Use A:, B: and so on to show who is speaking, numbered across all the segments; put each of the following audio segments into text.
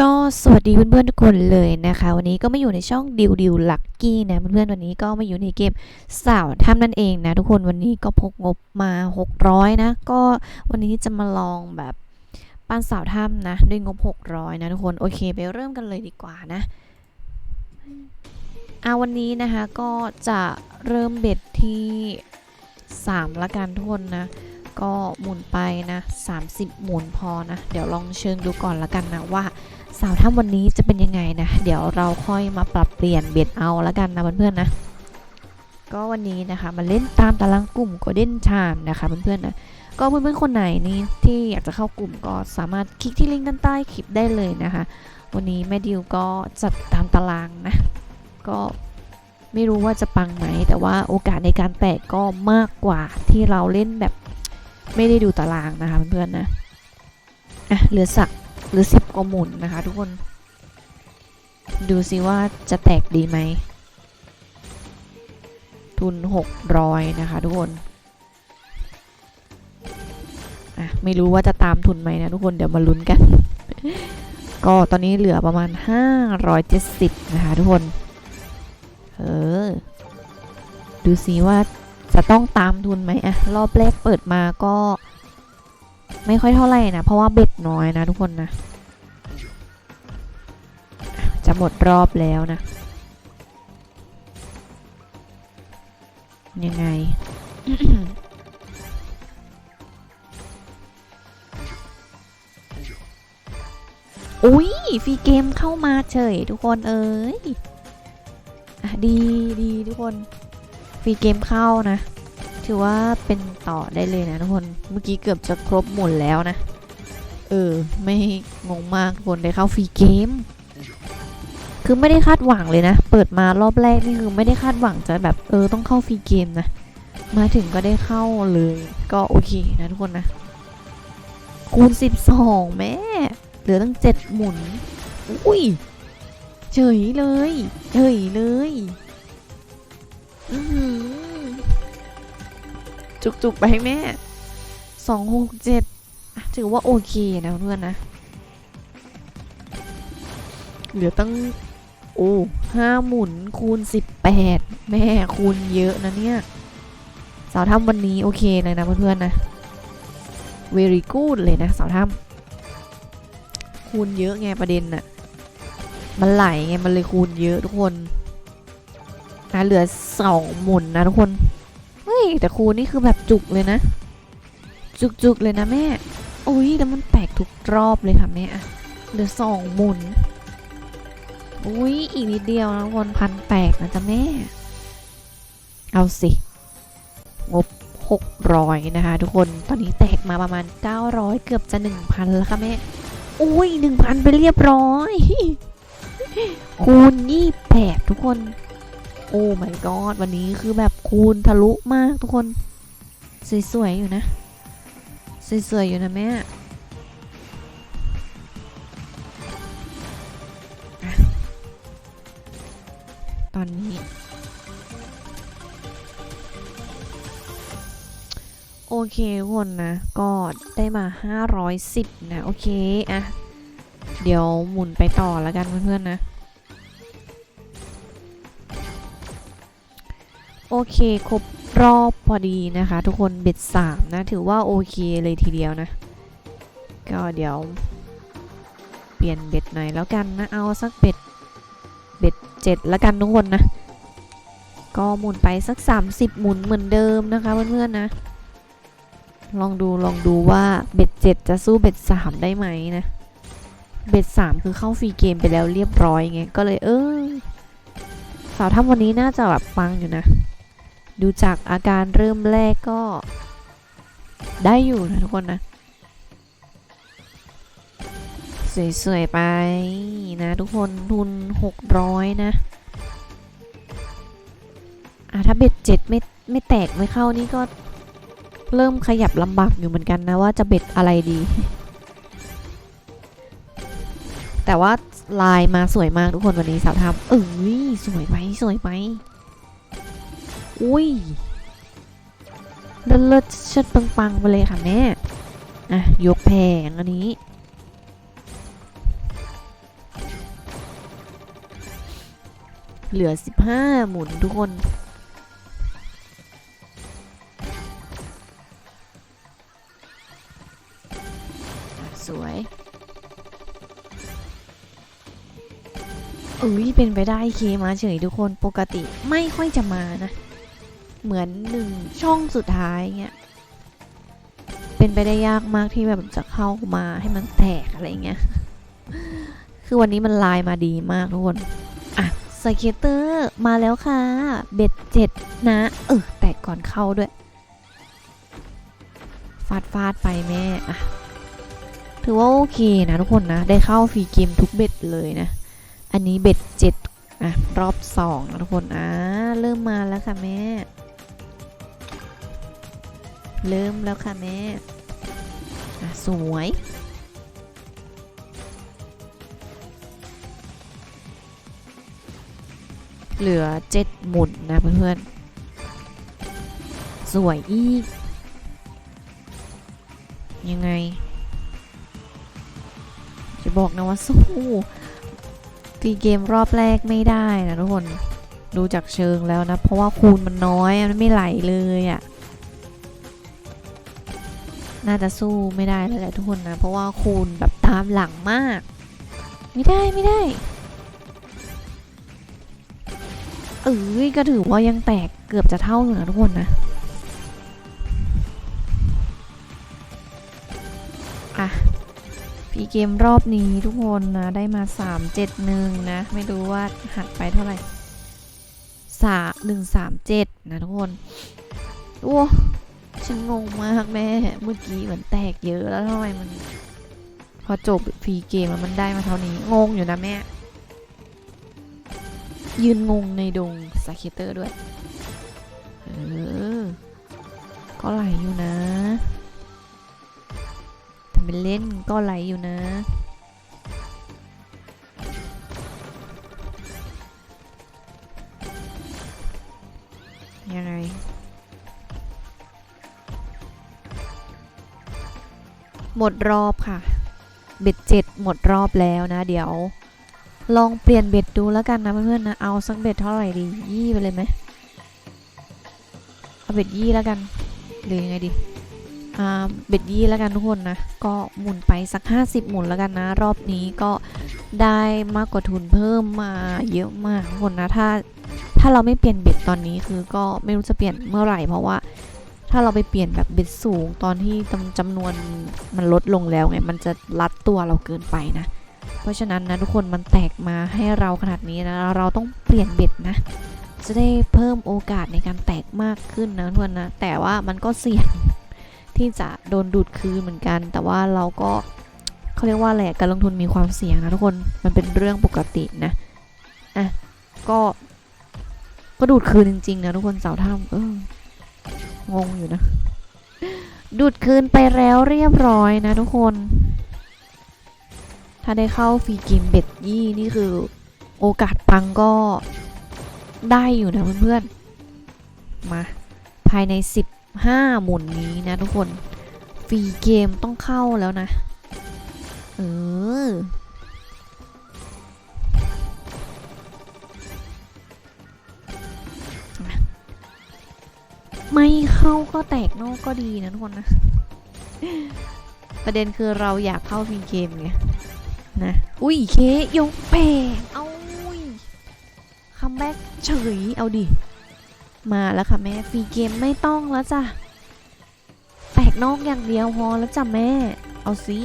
A: ก็สวัสดีเพื่อนๆทุกคนเลยนะคะ วันนี้ก็มาอยู่ในช่องดิวดิวลักกี้นะเพื่อนๆวันนี้ก็มาอยู่ในเกมสาวถ้ำนั่นเองนะ ทุกคนวันนี้ก็พกงบมา 600 นะ ก็วันนี้จะมาลองแบบปั้นสาวถ้ำนะ ด้วยงบ 600 นะทุกคน โอเคไปเริ่มกันเลยดีกว่านะอาวันนี้นะคะก็จะเริ่มเบ็ดที่ 3 ละกันทุกคนนะ ก็หมุนไปนะ 30 หมุนพอนะ เดี๋ยวลองเชิงดูก่อนละกันนะว่าสาวถ้ำวันนี้จะเป็นยังไงนะ เดี๋ยวเราค่อยมาปรับเปลี่ยนเบ็ดเอาละกันนะเพื่อนๆนะ ก็วันนี้นะคะมาเล่นตามตารางกลุ่มโกลเด้นชามนะคะเพื่อนๆนะก็เพื่อนๆคนไหนนี่ที่อยากจะเข้ากลุ่มก็สามารถคลิกที่ลิงก์ด้านใต้คลิปได้เลยนะคะ วันนี้แม่ดิวก็จัดตามตารางนะ ก็ไม่รู้ว่าจะปังไหม แต่ว่าโอกาสในการแตกก็มากกว่าที่เราเล่นแบบ ไม่ได้ดูตารางนะคะเพื่อนๆนะอะเหลือสักหรือสิบกว่าหมุนนะคะ ทุกคน ดูซิว่าจะแตกดีไหม ทุน600นะคะทุกคนอะไม่รู้ว่าจะตามทุนไหมนะทุกคนเดี๋ยวมาลุ้นกัน ก็ตอนนี้เหลือประมาณ570นะคะทุกคน เออ ดูซิว่า จะต้องตามทุนไหมอะรอบแรกเปิดมาก็ ไม่ค่อยเท่าไหร่นะ เพราะว่าเบ็ดน้อยนะทุกคนนะ จะหมดรอบแล้วนะ ยังไงอุ้ยฟรีเกมเข้ามาเฉยทุกคนเอ้ยอะดีดีทุกคน ฟรีเกมเข้านะ ถือว่าเป็นต่อได้เลยนะทุกคน เมื่อกี้เกือบจะครบหมดแล้วนะ เออ ไม่งงมากทุกคนได้เข้าฟรีเกม คือไม่ได้คาดหวังเลยนะ เปิดมารอบแรกนี่คือไม่ได้คาดหวังจะแบบเออต้องเข้าฟรีเกมนะ มาถึงก็ได้เข้าเลย ก็โอเคนะทุกคนนะ คูณ 12 แม่ เหลือตั้ง 7 หมุน อุ้ยเฉยเลย เฉยเลย จุกๆ ไปให้แม่2 6 7ถือว่าโอเคนะเพื่อนนะ เหลือตั้ง โอ้ห้าหมุนคูณ18แปดแม่คูณเยอะนะเนี่ย สาวทำวันนี้โอเคเลยนะเพื่อนๆนะ very good เลยนะ สาวทำคูณเยอะไงประเด็นน่ะ มันไหลไง มันเลยคูณเยอะทุกคน นะเหลือสองหมุนนะทุกคน เฮ้ย แต่คูนี่คือแบบจุกเลยนะ จุกๆเลยนะแม่อุ้ยแล้วมันแตกทุกรอบเลยค่ะแม่อะเหลือสองหมุน อุ้ยอีกนิดเดียวนะวนพันแตกนะจ๊ะแม่ เอาสิ งบ600นะคะ ทุกคน ตอนนี้แตกมาประมาณ900เกือบจะ1,000แล้วค่ะแม่ อุ้ย1,000ไปเรียบร้อย คูณ28ทุกคน อ้ my god วันนี้คือแบบคูณทะลุมากทุกคน สวย ๆ อยู่นะ สวย ๆ อยู่นะแม่ตอนนี้ โอเคทุกคนนะ ก็ได้มา 510 นะ โอเคอะเดี๋ยวหมุนไปต่อแล้วกันเพื่อน ๆ นะ โอเค ครบรอบพอดีนะคะ ทุกคนเบ็ด3นะ ถือว่าโอเคเลยทีเดียวนะ ก็เดี๋ยว เปลี่ยนเบ็ดหน่อยแล้วกันนะ เอาสักเบ็ดเบ็ด7แล้วกันทุกคนนะ ก็หมุนไปสัก 30 หมุนเหมือนเดิมนะคะเพื่อนๆนะ ลองดูลองดูว่าเบ็ด7จะสู้เบ็ด3ได้ไหมนะเบ็ด3คือเข้าฟรีเกมไปแล้วเรียบร้อยไงก็เลยเออสาวทำวันนี้น่าจะแบบฟังอยู่นะ ดูจากอาการเริ่มแรกก็ได้อยู่นะทุกคนนะ สวย ๆ ไปนะทุกคนทุน 600 นะอะถ้าเบ็ดเจ็ดไม่ไม่แตกไม่เข้านี่ก็เริ่มขยับลำบากอยู่เหมือนกันนะว่าจะเบ็ดอะไรดี แต่ว่าลายมาสวยมากทุกคนวันนี้สาวทำเอ้ยสวยไหมสวยไหม อุ้ยเลิศเชิดปังๆไปเลยค่ะแม่ อะ ยกแผงอันนี้ เหลือสิบห้าหมุนทุกคน สวยอุ้ยเป็นไปได้เคมาเฉยทุกคนปกติไม่ค่อยจะมานะ เหมือนหนึ่งช่องสุดท้ายเงี้ยเป็นไปได้ยากมากที่แบบจะเข้ามาให้มันแตกอะไรเงี้ยคือวันนี้มันลายมาดีมากทุกคนอะสเกตเตอร์มาแล้วค่ะ เบ็ดเจ็ดนะ เออแตกก่อนเข้าด้วยฟาดฟาดไปแม่อะถือว่าโอเคนะทุกคนนะ ได้เข้าฟรีเกมทุกเบ็ดเลยนะ อันนี้เบ็ดเจ็ดอะรอบสองนะทุกคนอ่าเริ่มมาแล้วค่ะแม่ เริ่มแล้วค่ะแม่สวย เหลือเจ็ดหมุนนะเพื่อนๆ สวยอีก ยังไง จะบอกนะว่าสู้ตีเกมรอบแรกไม่ได้นะทุกคน ดูจากเชิงแล้วนะ เพราะว่าคูณมันน้อย มันไม่ไหลเลยอะ่ะ น่าจะสู้ไม่ได้แล้วแหละทุกคนนะ เพราะว่าคูณแบบตามหลังมาก ไม่ได้ไม่ได้เอ้ยก็ถือว่ายังแตกเกือบจะเท่าอยู่นะทุกคนนะอะพี่เกมรอบนี้ทุกคนนะ ได้มา 3 7 1 นะ ไม่รู้ว่าหักไปเท่าไหร่สาหนึ่งสามเจ็ดนะทุกคน โอ้ ฉันงงมากแม่ เมื่อกี้เหมือนแตกเยอะแล้วทำไมมัน พอจบฟรีเกมมันได้มาเท่านี้ งงอยู่นะแม่ ยืนงงในดงสเกตเตอร์ด้วย เออ ก็ไหลอยู่นะทำเป็นเล่นก็ไหลอยู่นะยังไง หมดรอบค่ะ เบ็ดเจ็ดหมดรอบแล้วนะ เดี๋ยว ลองเปลี่ยนเบ็ดดูแล้วกันนะเพื่อนๆนะ เอาสักเบ็ดเท่าไหร่ดียี่ไปเลยไหมเอาเบ็ดยี่แล้วกันหรือยังไงดีอ่าเบ็ดยี่แล้วกันทุกคนนะ ก็หมุนไปสัก 50 หมุนแล้วกันนะ รอบนี้ก็ได้มากกว่าทุนเพิ่มมาเยอะมากทุกคนนะถ้าถ้าเราไม่เปลี่ยนเบ็ดตอนนี้คือก็ไม่รู้จะเปลี่ยนเมื่อไหร่เพราะว่า ถ้าเราไปเปลี่ยนแบบเบ็ดสูงตอนที่จำนวนมันลดลงแล้วไงมันจะรัดตัวเราเกินไปนะ เพราะฉะนั้นนะทุกคนมันแตกมาให้เราขนาดนี้นะเราต้องเปลี่ยนเบ็ดนะ จะได้เพิ่มโอกาสในการแตกมากขึ้นนะทุกคนนะแต่ว่ามันก็เสี่ยงที่จะโดนดูดคืนเหมือนกัน แต่ว่าเราก็เขาเรียกว่าอะไรอะการลงทุนมีความเสี่ยงนะทุกคนมันเป็นเรื่องปกตินะอะก็ก็ดูดคืนจริงๆนะทุกคนสาวถ้ำเออ งงอยู่นะ ดูดคืนไปแล้วเรียบร้อยนะทุกคน ถ้าได้เข้าฟรีเกมเบ็ดยี่นี่คือโอกาสปังก็ได้อยู่นะเพื่อนๆ มา ภายใน 15 หมุนนี้นะทุกคน ฟรีเกมต้องเข้าแล้วนะ เออ ไม่เข้าก็แตกนอกก็ดีนะทุกคนนะ ประเด็นคือเราอยากเข้าฟรีเกมไงนะ อุ้ยเคยกแปงเอาอุ้ยคัมแบ็กเฉยเอาดิ มาแล้วค่ะแม่ฟรีเกมไม่ต้องแล้วจ้ะ แตกนอกอย่างเดียวพอแล้วจ้ะแม่ เอาสิ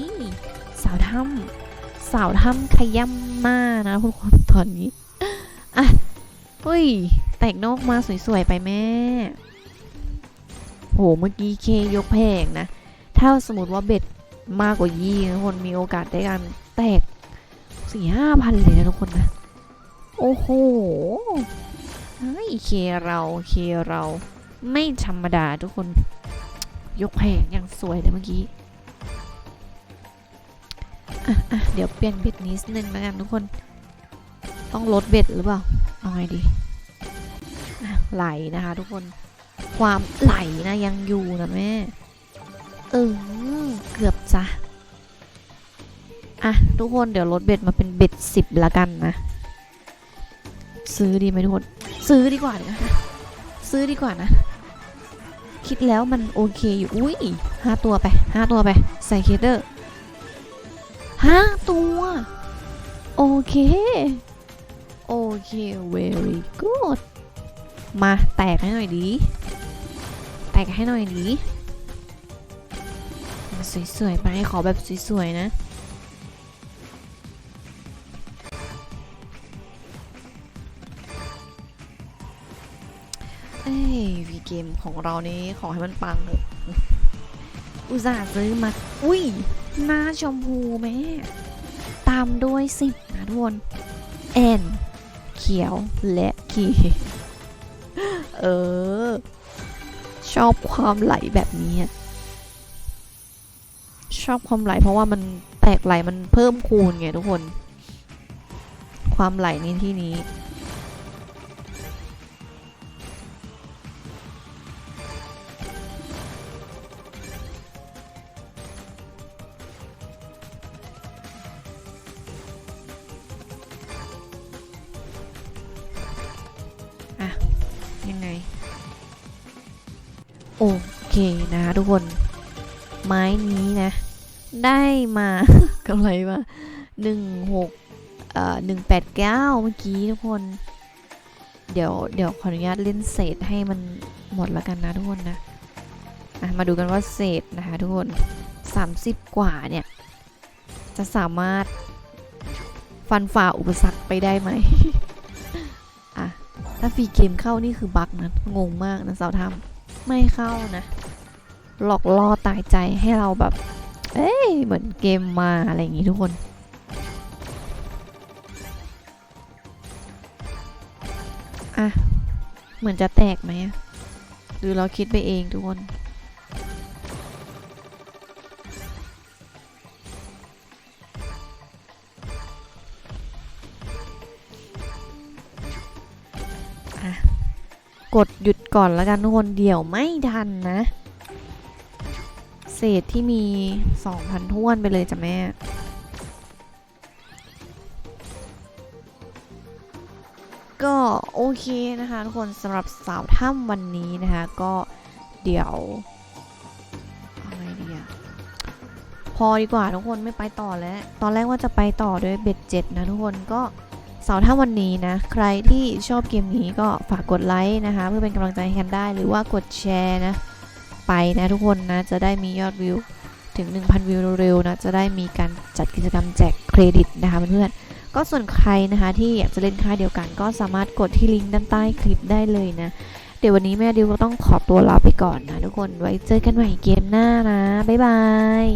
A: สาวถ้ำสาวถ้ำขย้ำหน้านะทุกคนตอนนี้ อะอุ้ย แตกนอกมาสวยๆไปแม่ โหเมื่อกี้เคยกแพงนะ ถ้าสมมติว่าเบ็ดมากกว่ายี่ทุกคนมีโอกาสได้การแตกสี่ห้าพันเลยนะทุกคนนะ โอ้โหเฮ้เคเราเคเราไม่ธรรมดาทุกคน ยกแผงอย่างสวยเลยเมื่อกี้เดี๋ยวเปลี่ยนเบ็ดนิดนึงแล้วกันทุกคน ต้องลดเบ็ดหรือเปล่า เอาไงดีไหลนะคะทุกคน ความไหลนะยังอยู่นะแม่ เออเกือบจ้ะอะ ทุกคนเดี๋ยวลดเบ็ดมาเป็นเบ็ดสิบละกันนะ ซื้อดีไหมทุกคน ซื้อดีกว่านะซื้อดีกว่านะ คิดแล้วมันโอเคอยู่อุ้ยห้าตัวไปห้าตัวไปใส่เคเดอร์ห้าตัว โอเค โอเค very good มาแตกให้หน่อยดี ตกให้หน่อยดีมาสวยๆไปขอแบบสวยๆนะเอ้ยวีเกมของเรานี้ขอให้มันปังเถอะอุตส่าห์ซื้อมา อุ้ย หน้าชมพูแม่ ตามด้วยสิบนะทุกคนแอน เขียวและคีเออ ชอบความไหลแบบนี้ ชอบความไหลเพราะว่ามันแตกไหลมันเพิ่มคูณไงทุกคน ความไหลในที่นี้ยังไง เคนะทุกคนไม้นี้นะ ได้มากำไรมาหนึ่งหกเอ่อหนึ่งแปดเก้าเมื่อกี้ทุกคน เดี๋ยวเดี๋ยวขออนุญาตเล่นเศษให้มันหมดแล้วกันนะทุกคนนะอะมาดูกันว่าเศษนะคะทุกคน 30 กว่าเนี่ย จะสามารถฟันฝ่าอุปสรรคไปได้ไหมอะถ้าฟรีเกมเข้านี่คือบั๊กนะงงมากนะสาวทำไม่เข้านะ หลอกล่อตายใจให้เราแบบ เอ้ย เหมือนเกมมาอะไรอย่างงี้ทุกคนอะเหมือนจะแตกไหมหรือเราคิดไปเองทุกคนอะกดหยุดก่อนแล้วกันทุกคนเดี๋ยวไม่ทันนะ เศษที่มี2,000ท้วนไปเลยจ้ะแม่ก็โอเคนะคะ ทุกคนสำหรับสาวถ้ำวันนี้นะคะ ก็เดี๋ยวอาไงดีอะพอดีกว่าทุกคนไม่ไปต่อแล้ว ตอนแรกว่าจะไปต่อด้วยเบ็ดเจ็ดนะทุกคนก็สาวถ้ำวันนี้นะ ใครที่ชอบเกมนี้ก็ฝากกดไลค์นะคะ เพื่อเป็นกำลังใจให้กันได้หรือว่ากดแชร์นะ ไปนะทุกคนนะ จะได้มียอดวิวถึง 1,000 วิวเร็วๆนะ จะได้มีการจัดกิจกรรมแจกเครดิตนะคะเพื่อนๆก็ส่วนใครนะคะที่อยากจะเล่นค่ายเดียวกัน ก็สามารถกดที่ลิงก์ด้านใต้คลิปได้เลยนะ เดี๋ยววันนี้แม่ดิวก็ต้องขอตัวลาไปก่อนนะทุกคนไว้เจอกันใหม่เกมหน้านะบ๊ายบาย